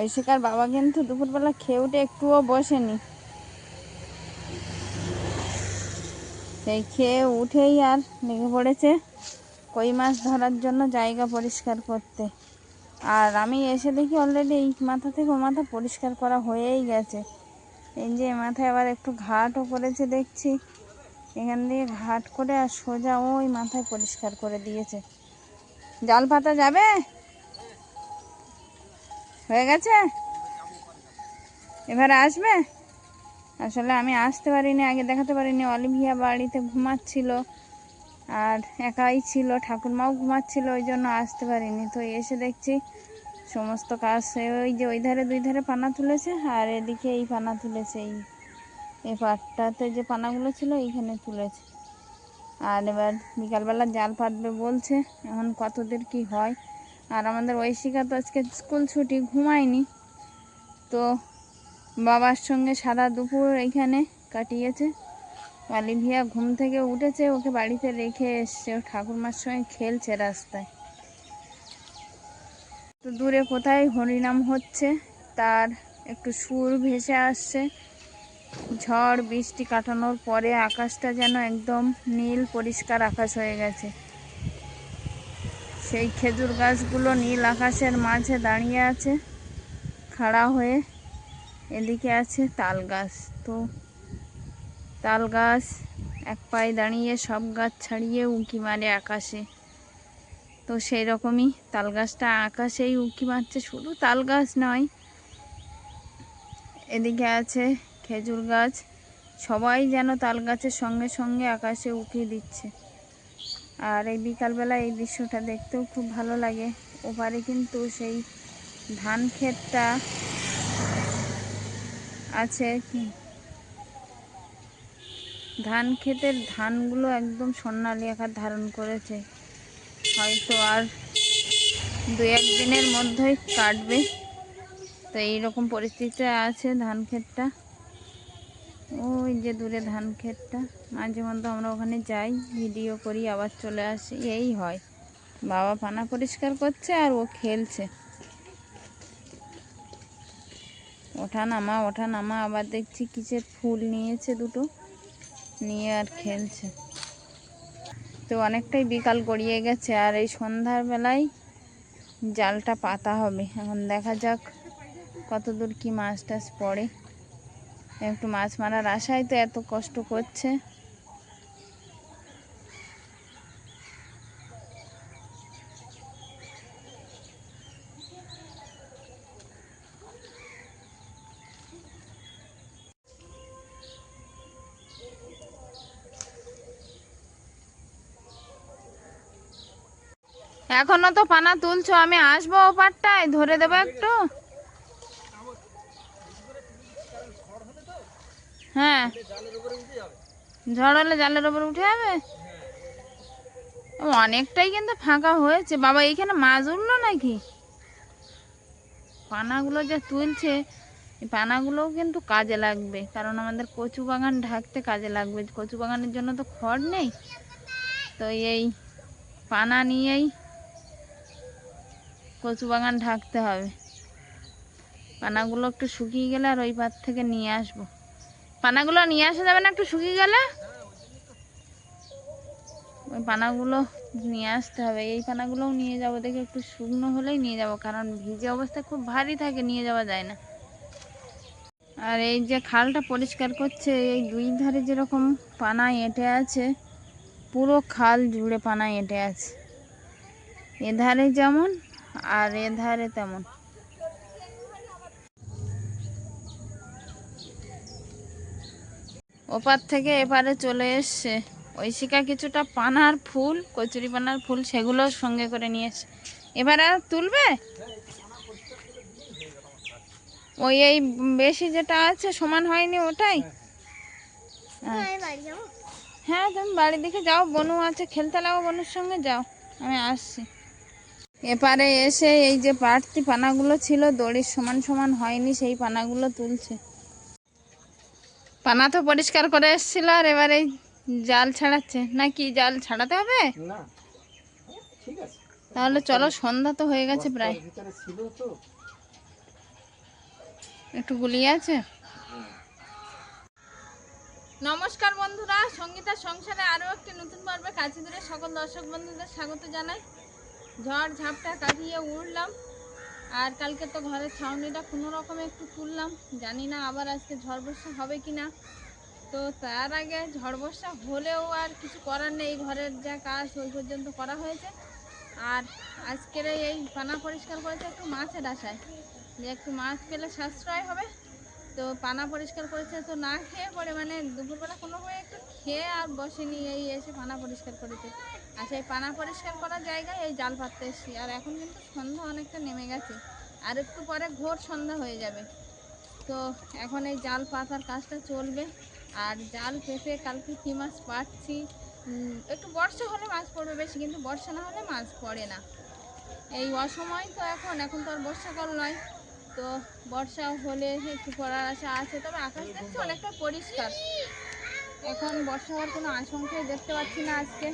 ঐশিকার বাবা কিন্তু দুপুরবেলা খেয়ে উঠে একটুও বসেনি। সেই খেয়ে উঠেই আর লেগে পড়েছে কই মাছ ধরার জন্য জায়গা পরিষ্কার করতে। আর আমি এসে দেখি অলরেডি এই মাথা থেকে ও মাথা পরিষ্কার করা হয়েই গেছে। এই যে মাথায় আবার একটু ঘাটও করেছে দেখছি। এখান দিয়ে ঘাট করে আর সোজা ওই মাথায় পরিষ্কার করে দিয়েছে। জাল পাতা যাবে? হয়ে গেছে? এবারে আসবে? আসলে আমি আসতে পারিনি, আগে দেখাতে পারিনি। অলিভিয়া বাড়িতে ঘুমাচ্ছিল আর একাই ছিল, ঠাকুরমাও ঘুমাচ্ছিল, ওই জন্য আসতে পারিনি। তো এসে দেখছি সমস্ত কাজ ওই যে ওই ধারে দুই ধারে পানা তুলেছে আর এদিকে এই পানা তুলেছে, এই এই পাটটাতে যে পানাগুলো ছিল এইখানে তুলেছে। আর এবার বিকালবেলা জাল পাতবে বলছে, এখন কতদের কি হয়। আর আমাদের ঐশিকা তো আজকে স্কুল ছুটি, ঘুমায়নি। তো বাবার সঙ্গে সারা দুপুর এখানে কাটিয়েছে। অলিভিয়া ঘুম থেকে উঠেছে, ওকে বাড়িতে রেখে এসছে। ও ঠাকুরমার সঙ্গে খেলছে রাস্তায়। তো দূরে কোথায় হরিনাম হচ্ছে, তার একটু সুর ভেসে আসছে। ঝড়, বৃষ্টি কাটানোর পরে আকাশটা যেন একদম নীল, পরিষ্কার আকাশ হয়ে গেছে। সেই খেজুর গাছগুলো নীল আকাশের মাঝে দাঁড়িয়ে আছে, খাড়া হয়ে এদিকে আছে তাল গাছ। তো তাল গাছ এক পায়ে দাঁড়িয়ে সব গাছ ছাড়িয়ে উঁকি মারে আকাশে। তো সেই রকমই তাল গাছটা আকাশেই উঁকি মারছে, শুধু তাল গাছ নয়, এদিকে আছে খেজুর গাছ। সবাই যেন তাল গাছের সঙ্গে সঙ্গে আকাশে উঁকি দিচ্ছে। আর এই বিকালবেলা এই দৃশ্যটা দেখতেও খুব ভালো লাগে। ওপারে কিন্তু সেই ধান ক্ষেতটা আছে। কি- ধান ক্ষেতের ধানগুলো একদম স্বর্ণালী আকার ধারণ করেছে। হয়তো আর দু এক দিনের মধ্যেই কাটবে। তো এইরকম পরিস্থিতিতে আছে ধান ক্ষেতটা। ওই যে দূরে ধান ক্ষেতটা। মাঝে মধ্যে আমরা ওখানে যাই, ভিডিও করি, আবার চলে আসি। এই হয়। বাবা পানা পরিষ্কার করছে আর ও খেলছে। ওঠা নামা ওঠা নামা, আবার দেখছি কিসের ফুল নিয়েছে দুটো। নিয়ে আর খেলছে। তো অনেকটাই বিকাল গড়িয়ে গেছে আর এই সন্ধ্যার বেলায় জালটা পাতা হবে। এখন দেখা যাক কত দূর কি মাছ টাছ পড়ে। একটু মাছ মারার আশায় তো এত কষ্ট করছে। এখনও তো পানা তুলছো, আমি আসব ও পাটটায় ধরে দেবো একটু। হ্যাঁ। ঝড় হলে জালের ওপর উঠে যাবে? অনেকটাই কিন্তু ফাঁকা হয়েছে। বাবা এইখানে মাছ উঠল নাকি? পানাগুলো যা তুলছে, এই পানাগুলোও কিন্তু কাজে লাগবে। কারণ আমাদের কচু বাগান ঢাকতে কাজে লাগবে। কচু বাগানের জন্য তো খড় নেই। তো এই পানা নিয়েই কচু বাগান ঢাকতে হবে। পানাগুলো একটু শুকিয়ে গেলে আর ওই পার থেকে নিয়ে আসব। পানাগুলো নিয়ে আসা যাবে না একটু শুকিয়ে গেলে? ওই পানাগুলো নিয়ে আসতে হবে। এই পানাগুলোও নিয়ে যাব দেখে একটু শুকনো হলেই নিয়ে যাব, কারণ ভিজে অবস্থা খুব ভারী থাকে, নিয়ে যাওয়া যায় না। আর এই যে খালটা পরিষ্কার করছে, এই দুই ধারে যেরকম পানা এঁটে আছে, পুরো খাল জুড়ে পানা এঁটে আছে। এধারে যেমন আর এধারে তেমন। ওপার থেকে এপারে চলে এসছে। ঐশিকা কিছুটা পানার ফুল কচুরি পানার ফুল সেগুলো সঙ্গে করে নিয়ে এসছে। এবার আর তুলবে? ওই এই বেশি যেটা আছে সমান হয়নি ওটাই? আচ্ছা। হ্যাঁ তুমি বাড়ির দিকে যাও বনু আছে খেলতে লাগো বনুর সঙ্গে যাও আমি আসছি। এপারে এসে এই যে বাড়তি পানাগুলো ছিল দড়ির সমান সমান হয়নি সেই পানাগুলো তুলছে। পানা তো পরিষ্কার করে এসেছিল আর এবারে জাল ছাড়াচ্ছে। নাকি জাল ছাড়াতে হবে? না। তাহলে চলো সন্ধ্যা তো হয়ে গেছে প্রায়। একটু গুলিয়ে আছে। নমস্কার বন্ধুরা সঙ্গীতা সংসারে আরও একটি নতুন পর্বে কাছে দূরে সকল দর্শক বন্ধুদের স্বাগত জানাই। ঝড় ঝাপটা কাটিয়ে উঠলাম। আর কালকে তো ঘরের ছাউনিটা কোনো রকমে একটু তুললাম। জানি না আবার আজকে ঝড় বর্ষা হবে কি না তো তার আগে ঝড় বর্ষা হলেও আর কিছু করার নেই। ঘরের যা কাজ ওই পর্যন্ত করা হয়েছে। আর আজকের এই পানা পরিষ্কার করেছে একটু মাছের আশায়। যে একটু মাছ পেলে সাশ্রয় হবে। তো পানা পরিষ্কার করেছে, তো না খেয়ে পরে মানে দুপুরবেলা কোনো রকমে একটু খেয়ে আর বসেনি, এই এসে পানা পরিষ্কার করেছে। আর সেই পানা পরিষ্কার করার জায়গায় এই জাল পাততে এসেছি। আর এখন কিন্তু সন্ধ্যা অনেকটা নেমে গেছে। আর একটু পরে ঘোর সন্ধ্যা হয়ে যাবে। তো এখন এই জাল পাতার কাজটা চলবে। আর জাল পেতে কালকে কী মাছ পাচ্ছি একটু বর্ষা হলে মাছ পড়বে বেশি, কিন্তু বর্ষা না হলে মাছ পড়ে না। এই অসময় তো এখন এখন তো আর বর্ষাকাল নয়। তো বর্ষা হলে একটু পড়ার আশা আছে, তবে আকাশ দেখছি অনেকটা পরিষ্কার। এখন বর্ষা হওয়ার কোনো আশঙ্কাই দেখতে পাচ্ছি না আজকে।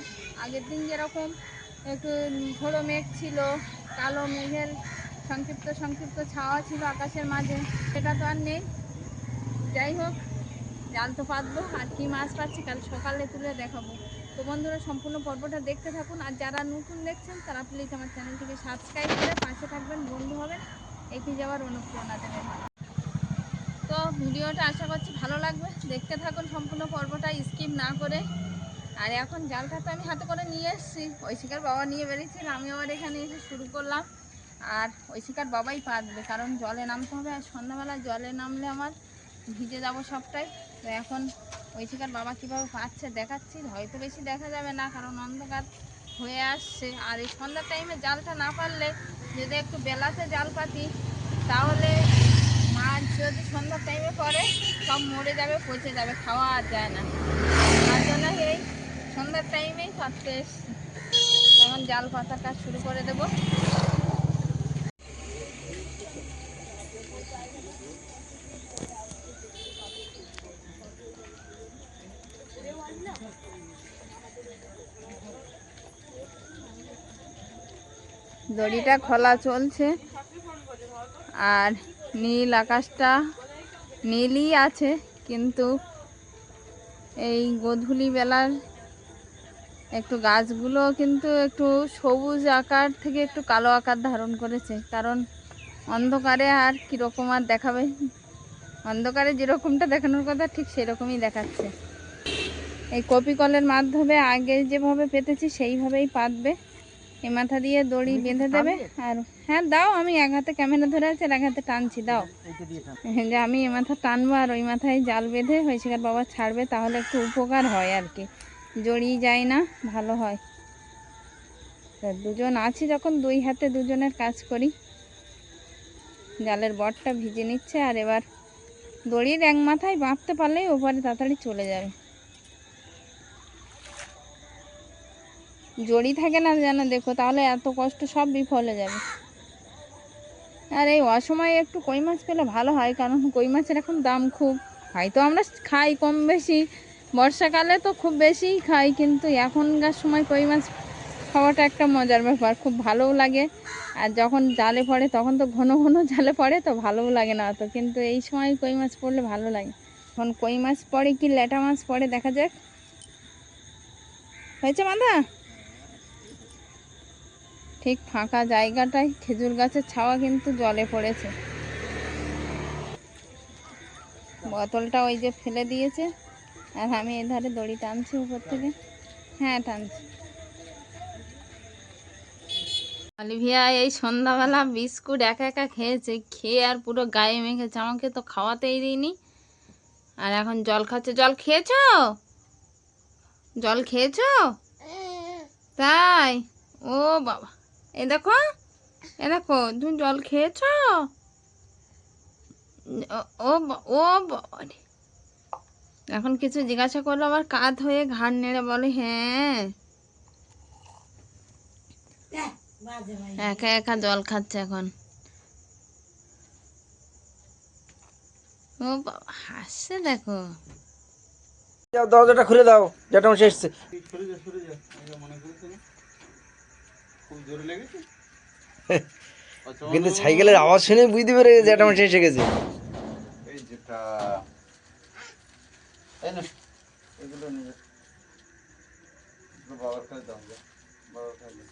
আগের দিন যেরকম একটু ঝোড়ো মেঘ ছিল, কালো মেঘের সংক্ষিপ্ত সংক্ষিপ্ত ছাওয়া ছিল আকাশের মাঝে, সেটা তো আর নেই। যাই হোক, জাল তো পাতবো, আর কি মাছ পাচ্ছি কাল সকালে তুলে দেখাবো। তো বন্ধুরা, সম্পূর্ণ পর্বটা দেখতে থাকুন, আর যারা নতুন দেখছেন, তারা প্লিজ আমার চ্যানেলটিকে সাবস্ক্রাইব করে পাশে থাকবেন, বন্ধু হবেন। এগিয়ে যাওয়ার অনুপ্রেরণা দেবেন তো ভিডিওটা আশা করছি ভালো লাগবে। দেখতে থাকুন সম্পূর্ণ পর্বটা, স্কিপ না করে। আর এখন জালটা তো আমি হাতে করে নিয়ে এসেছি। ঐশিকার বাবা নিয়ে বেরিয়েছিল, আমি আবার এখানে এসে শুরু করলাম। আর ঐশিকার বাবাই পারবে কারণ জলে নামতে হবে আর সন্ধ্যাবেলা জলে নামলে আমার ভিজে যাব সবটাই। তো এখন ঐশিকার বাবা কীভাবে পাচ্ছে দেখাচ্ছি, হয়তো বেশি দেখা যাবে না, কারণ অন্ধকার হয়ে আসছে। আর এই সন্ধ্যার টাইমে জালটা না পারলে যদি একটু বেলাতে জাল পাতি, তাহলে মাছ যদি সন্ধ্যার টাইমে পরে সব মরে যাবে, পচে যাবে, খাওয়া আর যায় না। তার জন্য এই সন্ধ্যার টাইমেই সব তখন জাল পাতা কাজ শুরু করে দেবো। দড়িটা খোলা চলছে। আর নীল আকাশটা নীলই আছে, কিন্তু এই গোধূলি বেলার একটু গাছগুলো কিন্তু একটু সবুজ আকার থেকে একটু কালো আকার ধারণ করেছে। কারণ অন্ধকারে আর কীরকম আর দেখাবে? অন্ধকারে যেরকমটা দেখানোর কথা, ঠিক সেরকমই দেখাচ্ছে। এই কপি কলের মাধ্যমে আগে যেভাবে পেতেছি, সেইভাবেই পাতবে। এ মাথা দিয়ে দড়ি বেঁধে দেবে? আর হ্যাঁ দাও আমি এক হাতে ক্যামেরা ধরে আছি আর এক হাতে টানছি দাও। যে আমি এ মাথা টানবো আর ওই মাথায় জাল বেঁধে হয়েছিকার বাবা ছাড়বে তাহলে একটু উপকার হয় আর কি। জড়িয়ে যায় না ভালো হয়। দুজন আছি যখন দুই হাতে দুজনের কাজ করি। জালের বটটা ভিজে নিচ্ছে আর এবার দড়ির এক মাথায় বাঁধতে পারলেই ওপারে তাড়াতাড়ি চলে যাবে। জড়ি থাকে না যেন দেখো, তাহলে এত কষ্ট সব বিফলে যাবে। আর এই অসময়ে একটু কই মাছ পেলে ভালো হয়, কারণ কই মাছের এখন দাম খুব। হয়তো আমরা খাই কম বেশি, বর্ষাকালে তো খুব বেশিই খাই, কিন্তু এখনকার সময় কই মাছ খাওয়াটা একটা মজার ব্যাপার, খুব ভালোও লাগে। আর যখন জালে পড়ে, তখন তো ঘন ঘন জালে পড়ে, তো ভালোও লাগে না অত। কিন্তু এই সময় কই মাছ পড়লে ভালো লাগে। এখন কই মাছ পড়ে কি ল্যাটা মাছ পড়ে, দেখা যাক। হয়েছে মাদা ঠিক ফাঁকা জায়গাটায় খেজুর গাছের ছাওয়া কিন্তু জলে পড়েছে। বোতলটা ওই যে ফেলে দিয়েছে। আর আমি এধারে দড়ি টানছি উপর থেকে। হ্যাঁ টানছি। অলিভিয়া, এই সন্ধ্যাবেলা বিস্কুট একা একা খেয়েছে, খেয়ে আর পুরো গায়ে মেখেছে। আমাকে তো খাওয়াতেই দিইনি। আর এখন জল খাচ্ছে। জল খেয়েছ? জল খেয়েছ? তাই? ও বাবা। এ দেখো এ দেখো তুমি জল খেয়েছ? ও- ও ও এখন কিছু জিজ্ঞাসা করল আবার কাঁধ হয়ে ঘাড় নেড়ে বলে হ্যাঁ। একা একা জল খাচ্ছে এখন। ও বাবা হাসছে দেখো। দরজাটা খুলে দাও যেটা আমার এসছে কিন্তু সাইকেলের আওয়াজ শুনে বুঝতে পেরে গেছে যেটা আমার এসে গেছে। আচ্ছা এই না এগুলো নিয়ে বাবার কাছে যা। বাবার কাছে।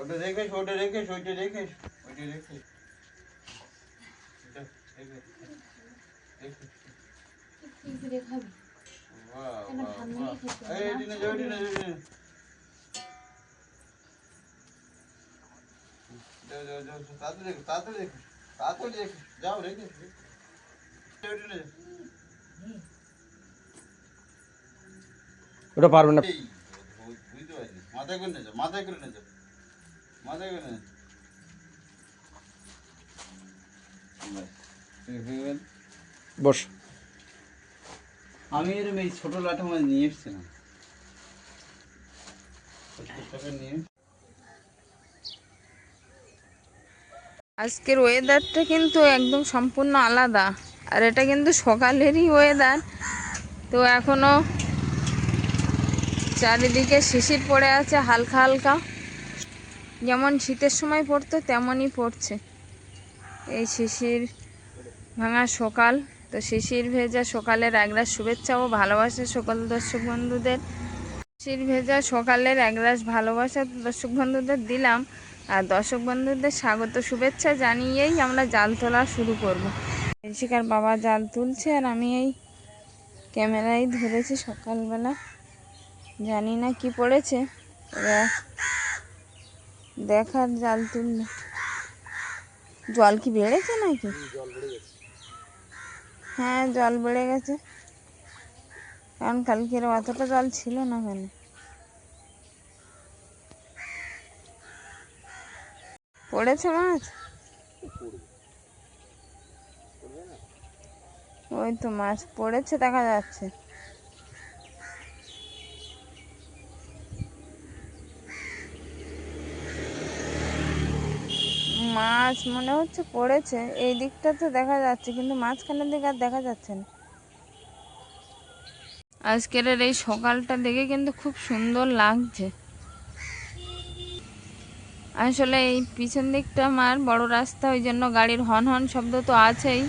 ওটা রেখে এসো, ওটা রেখে এসো, ওইটা রেখে এসো, ওইটা রেখে। এটা রেখে এসো, রেখে তাড়াতাড়ি তাড়াতাড়ি তাড়াতাড়ি। যাও, রেখে। ওটা পারবে না বুঝতে পারছি। মাথায় করে নিয়ে যাও, মাথায় করে নিয়ে যাও। মাথায় করে নিয়ে। বস আমি এরকম এই ছোট লাঠা মাছ নিয়ে এসেছিলাম নিয়ে আজকের ওয়েদারটা কিন্তু একদম সম্পূর্ণ আলাদা। আর এটা কিন্তু সকালেরই ওয়েদার তো এখনও চারিদিকে শিশির পড়ে আছে, হালকা হালকা। যেমন শীতের সময় পড়তো, তেমনই পড়ছে। এই শিশির ভাঙা সকাল। তো শিশির ভেজা সকালের একরাশ শুভেচ্ছা ও ভালোবাসা সকল দর্শক বন্ধুদের। শিশির ভেজা সকালের একরাশ ভালোবাসা দর্শক বন্ধুদের দিলাম। আর দর্শক বন্ধুদের স্বাগত শুভেচ্ছা জানিয়েই আমরা জাল তোলা শুরু করব। শিকার বাবা জাল তুলছে আর আমি এই ক্যামেরায় ধরেছি সকালবেলা। জানি না কি পড়েছে। দেখার জাল তুললে। জল কি বেড়েছে নাকি? হ্যাঁ জল বেড়ে গেছে। কারণ কালকের অতটা জল ছিল না মানে পড়েছে মাছ? ওই তো মাছ পড়েছে, দেখা যাচ্ছে। মাছ মনে হচ্ছে পড়েছে, এই দিকটা তো দেখা যাচ্ছে, কিন্তু মাঝখানের দিকে আর দেখা যাচ্ছে না। আজকের এই সকালটা দেখে কিন্তু খুব সুন্দর লাগছে। আসলে এই পিছন দিকটা আমার বড় রাস্তা, ওই জন্য গাড়ির হন হন শব্দ তো আছেই।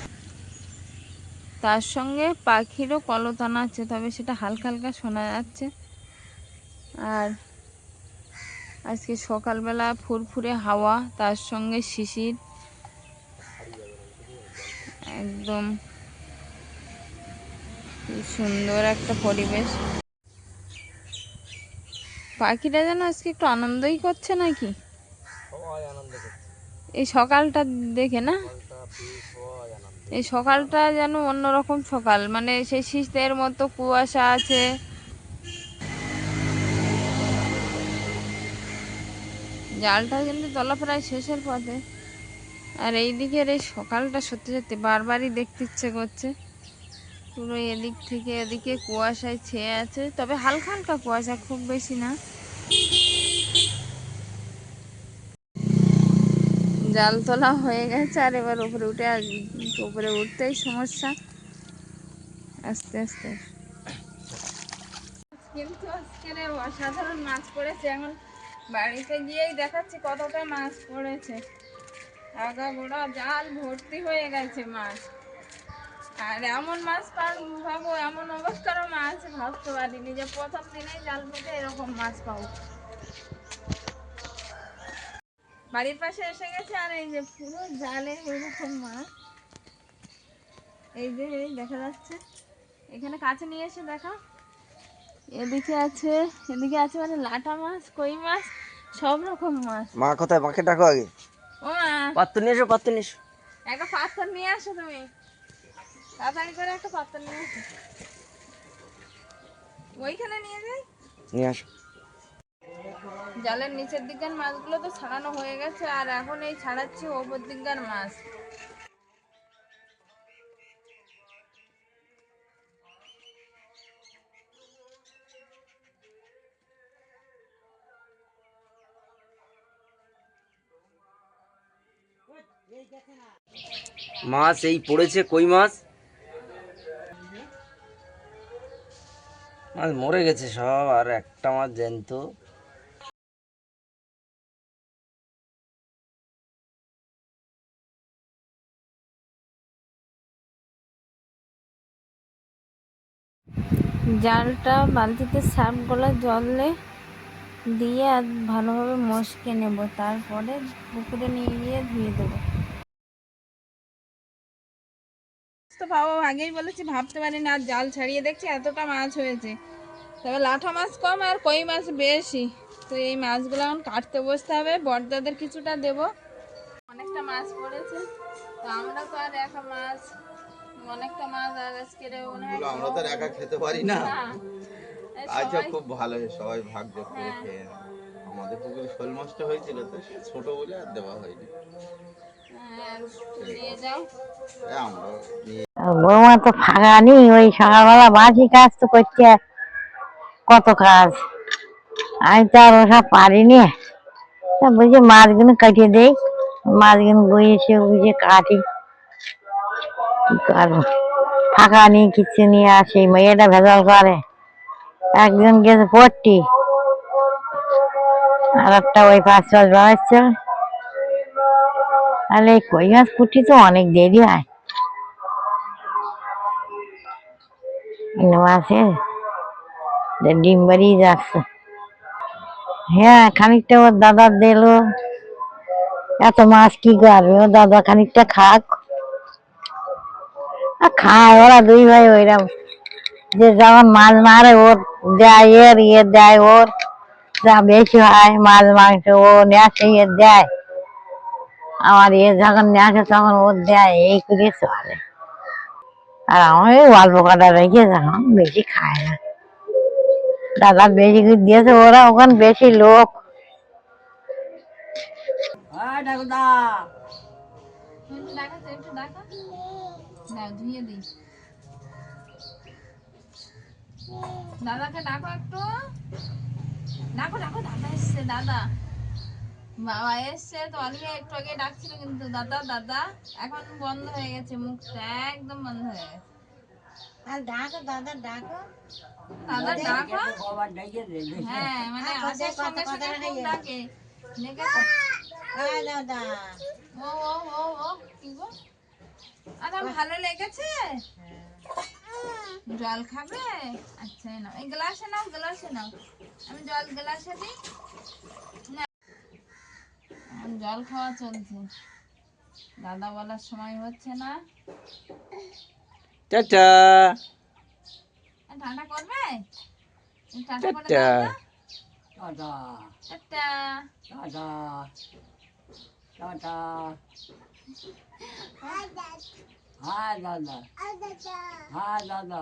তার সঙ্গে পাখিরও কলতান আছে, তবে সেটা হালকা হালকা শোনা যাচ্ছে। আর আজকে সকালবেলা ফুরফুরে হাওয়া, তার সঙ্গে শিশির। একদম সুন্দর একটা পরিবেশ। পাখিরা যেন আজকে একটু আনন্দই করছে নাকি? এই সকালটা দেখে না? এই সকালটা যেন অন্যরকম সকাল। মানে সেই শীতের মতো কুয়াশা আছে। জালটা কিন্তু তোলা প্রায় শেষের পথে। আর এই দিকের এই সকালটা সত্যি সত্যি বারবারই দেখতে ইচ্ছে করছে। পুরো এদিক থেকে এদিকে কুয়াশায় ছেয়ে আছে। তবে হালকা হালকা কুয়াশা খুব বেশি না। জাল তোলা হয়ে গেছে আর এবার উপরে উঠে আসবি উপরে উঠতেই সমস্যা। আস্তে আস্তে। কিন্তু আজকের এই অসাধারণ মাছ পড়েছে। এখন বাড়িতে গিয়েই দেখাচ্ছি কতটা মাছ পড়েছে। আগা গোড়া জাল ভর্তি হয়ে গেছে মাছ। আর এমন মাছ পাবো এমন অবস্থারও মাছ ভাবতে পারিনি যে প্রথম দিনেই জাল পেতে এরকম মাছ পাবো। বাড়ির পাশে এসে গেছে আর এই যে পুরো জালে এরকম মাছ এই যে এই দেখা যাচ্ছে। এখানে কাছে নিয়ে এসে দেখা। এদিকে আছে এদিকে আছে মানে লাটা মাছ কই মাছ সব রকম মাছ। মা কোথায়? মাকে ডাকো আগে। ও মা। পাত্র নিয়ে এসো পাত্র নিয়ে এসো। একটা পাথর নিয়ে আসো তুমি। তাড়াতাড়ি করে একটা পাথর নিয়ে আসো। ওইখানে নিয়ে যাই। নিয়ে আসো। জালের নিচের দিকের মাছগুলো তো ছাড়ানো হয়ে গেছে, আর এখন এই ছাড়াচ্ছি ওপর দিককার মাছ। মাছ এই পড়েছে কই মাছ? মাছ মরে গেছে সব, আর একটা মাছ জ্যান্ত। জালটা বালতিতে সার্ফ গলা জলে দিয়ে আর ভালোভাবে মশকে নেব। তারপরে পুকুরে নিয়ে গিয়ে ধুয়ে দেবো। তো পাবো আগেই বলেছি, ভাবতে পারি না জাল ছাড়িয়ে দেখছি এতটা মাছ হয়েছে। তবে লাঠা মাছ কম আর কই মাছ বেশি। তো এই মাছগুলো এখন কাটতে বসতে হবে বড়দাদের কিছুটা দেব। অনেকটা মাছ পড়েছে, তো আমরা তো আর একা মাছ অনেকটা মাছ আজকে আমরা তো একা খেতে পারি না। না। আচ্ছা খুব ভালো সবাই ভাগ যোগ করে খেয়ে আমাদের পুকুরে শোল মাছটা হয়েছিল তো ছোট বলে আর দেওয়া হয়নি। হ্যাঁ, বৌমা তো ফাঁকা নেই ওই সকালবেলা বাসি কাজ তো করছে। কত কাজ? আমি তো আর ওসব পারিনি। বুঝি মাছগুলো কাটিয়ে দেই। মাছগুলো বইয়েছে বুঝে কাটি। কি করব ফাঁকা নেই কিচ্ছু নিয়ে আসে মেয়েটা ভেজাল করে একজন গেছে পড়তি আর একটা ওই পাঁচ পাঁচ বাড়াচ্ছে তাহলে এই কই মাছ পুটি তো অনেক দেরি হয় মাসে ডিম বাড়িয়ে যাচ্ছে হ্যাঁ খানিকটা ওর দাদা দিল এত মাছ কি করবে ও দাদা খানিকটা খাক আর খায়, ওরা দুই ভাই ওইরকম যে যখন মাছ মারে, ওর দেয়, এর ইয়ে দেয়, ওর যা বেশি হয় মাছ, মাংস, ও নেশে ইয়ে দেয়। আমার ইয়ে যখন নেশে তখন ওর দেয়, এই করে চলে। আর আমি ওই অল্প কটা রেখে যখন বেশি খায় না। দাদা বেশি করে দিয়েছে, ওরা ওখানে বেশি লোক। একটু দেখাচ্ছে একটু দেখা। দাও ধুয়ে দিই। দাদাকে ডাকো একটু। ডাকো ডাকো দাদা এসছে দাদা। বাবা এসছে তো অলিয়া একটু আগে ডাকছিল কিন্তু দাদা দাদা এখন বন্ধ হয়ে গেছে মুখটা একদম বন্ধ হয়ে গেছে। আর ডাকো দাদা ডাকো। দাদা ডাকো। হ্যাঁ মানে আসার সঙ্গে সঙ্গে ডাকে। ডেকে হ্যাঁ দাদা ও ও ও ও কি গো? আরে ভালো লেগেছে? জল খাবে? আচ্ছা নাও এই গ্লাসে নাও গ্লাসে নাও। আমি জল গ্লাসে দিই। জল খাওয়া চলছে। দাদা বলার সময় হচ্ছে না। চাচা ঠান্ডা করবে? ঠান্ডা করে টাটা। দাও তো।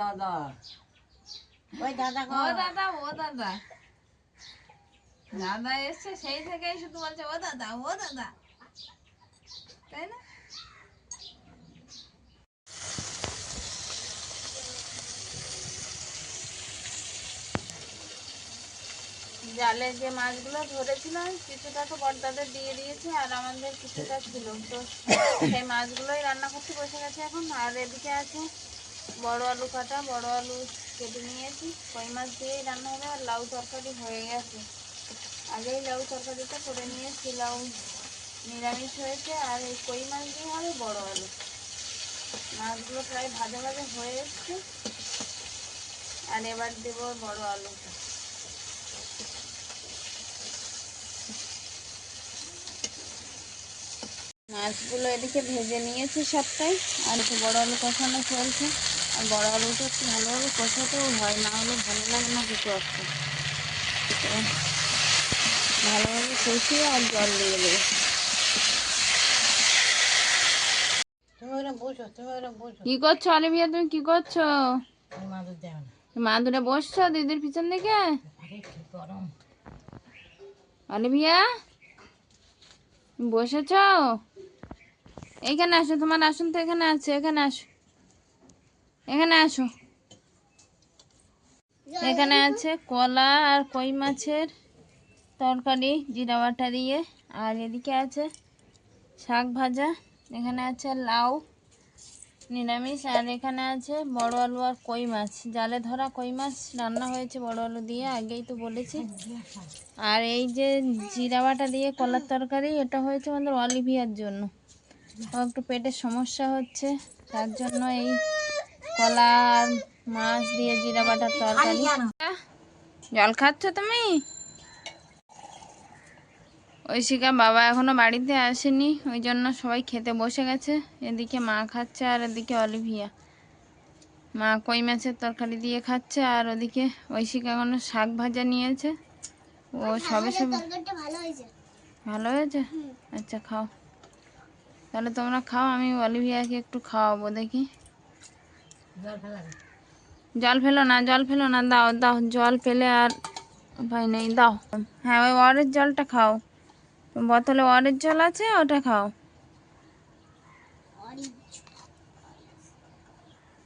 দাদা। ওই দাদা ও দাদা ও দাদা। দাদা এসছে সেই থেকেই শুধু বলছে ও দাদা ও দাদা। তাই না? জালে যে মাছগুলো ধরেছিলাম, কিছুটা তো বর্দাদের দিয়ে দিয়েছে আর আমাদের কিছুটা ছিল। তো সেই মাছগুলোই রান্না করতে বসে গেছে এখন। আর এদিকে আছে বড় আলু কাটা, বড় আলু কেটে নিয়েছি। কই মাছ দিয়েই রান্না হবে আর লাউ তরকারি হয়ে গেছে। আগেই লাউ তরকারিটা করে নিয়েছি, লাউ নিরামিষ হয়েছে আর এই কই মাছ দিয়ে হবে বড় আলু। মাছগুলো প্রায় ভাজা ভাজা হয়ে এসছে। আর এবার দেবো বড় আলুটা। মাছগুলো এদিকে ভেজে নিয়েছি সবটাই। আর একটু বড় আলু কষানো চলছে। আর বড় আলুটা একটু ভালোভাবে কষাতেও হয় না হলে ভালো লাগে না কিছু একটা। ভালোভাবে কষিয়ে আর জল দিয়ে দেবো। কি করছ তুমি কি করছ? মাদুর বসছো দিদির পিছন দিকে? বসেছো? এইখানে আসো, তোমার আসন তো এখানে আছে, এখানে আসো। এখানে আসো। এখানে আছে কলা আর কই মাছের তরকারি, জিরা বাটা দিয়ে। আর এদিকে আছে শাক ভাজা, এখানে আছে লাউ, নিরামিষ, আর এখানে আছে বড় আলু আর কই মাছ। জালে ধরা কই মাছ রান্না হয়েছে বড় আলু দিয়ে, আগেই তো বলেছি। আর এই যে জিরা বাটা দিয়ে কলার তরকারি, এটা হয়েছে আমাদের অলিভিয়ার জন্য। একটু পেটের সমস্যা হচ্ছে তার জন্য এই কলা আর মাছ দিয়ে জিরা বাটার তরকারি। জল খাচ্ছ তুমি? ঐশিকা বাবা এখনও বাড়িতে আসেনি ওই জন্য সবাই খেতে বসে গেছে। এদিকে মা খাচ্ছে আর এদিকে অলিভিয়া। মা কই মাছের তরকারি দিয়ে খাচ্ছে আর ওদিকে ঐশিকা এখনও শাক ভাজা নিয়েছে। ও সবে সবে ভালো হয়েছে। আচ্ছা খাও। তাহলে তোমরা খাও আমি অলিভিয়াকে একটু খাওয়াবো দেখি। জল ফেলো না। জল ফেলো না দাও দাও জল পেলে আর উপায় নেই দাও। হ্যাঁ ওই অরের জলটা খাও। বোতলে অরের জল আছে ওটা খাও।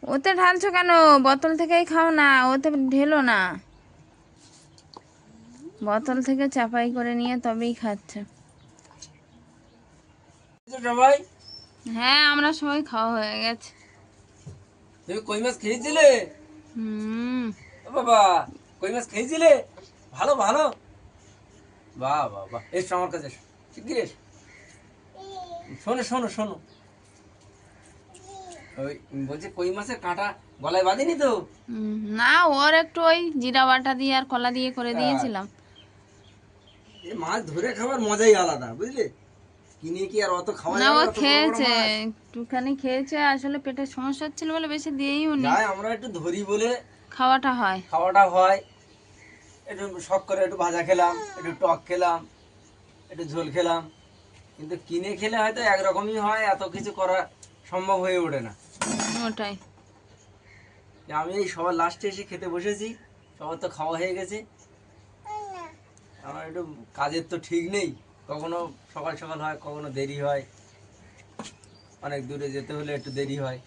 ওতে ঢালছো কেন? বোতল থেকেই খাও না ওতে ঢেলো না। বোতল থেকে চাপাই করে নিয়ে তবেই খাচ্ছে। সবাই হ্যাঁ আমরা সবাই খাওয়া হয়ে গেছে। তুমি কই মাছ খেয়েছিলে? হুম। বাবা কই মাছ খেয়েছিলে? ভালো ভালো। বাহ বাহ বাহ এসো আমার কাছে এসো। শিগগির এসো। শোনো শোনো শোনো। ওই বলছে কই মাছের কাঁটা গলায় বাঁধেনি তো? না ওর একটু ওই জিরা বাটা দিয়ে আর কলা দিয়ে করে দিয়েছিলাম। এই মাছ ধরে খাবার মজাই আলাদা বুঝলে? কিনে কি আর অত খাওয়া না ও খেয়েছে একটুখানি খেয়েছে আসলে পেটের সমস্যা হচ্ছিল বলে বেশি দিয়েই উনি যাই আমরা একটু ধরি বলে খাওয়াটা হয়। খাওয়াটা হয়। একটু শখ করে একটু ভাজা খেলাম একটু টক খেলাম একটু ঝোল খেলাম। কিন্তু কিনে খেলে হয়তো একরকমই হয় এত কিছু করা সম্ভব হয়ে ওঠে না। ওটাই। আমি এই সবার লাস্টে এসে খেতে বসেছি সবার তো খাওয়া হয়ে গেছে। আমার একটু কাজের তো ঠিক নেই। কখনো সকাল সকাল হয়, কখনো দেরি হয়। অনেক দূরে যেতে হলে একটু দেরি হয়।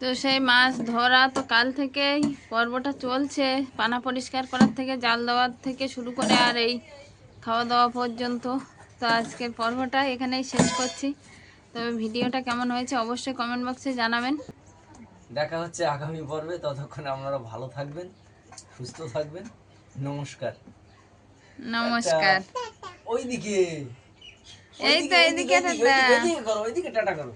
তো সেই মাছ ধরা তো কাল থেকেই পর্বটা চলছে। পানা পরিষ্কার করার থেকে, জাল দেওয়ার থেকে শুরু করে আর এই খাওয়া দাওয়া পর্যন্ত। তো আজকের পর্বটা এখানেই শেষ করছি। তবে ভিডিওটা কেমন হয়েছে অবশ্যই কমেন্ট বক্সে জানাবেন। দেখা হচ্ছে আগামী পর্বে। ততক্ষণ আপনারা ভালো থাকবেন সুস্থ থাকবেন। নমস্কার। নমস্কার। ওইদিকে। এই তো এইদিকে টাটা। করো ওইদিকে টাটা করো।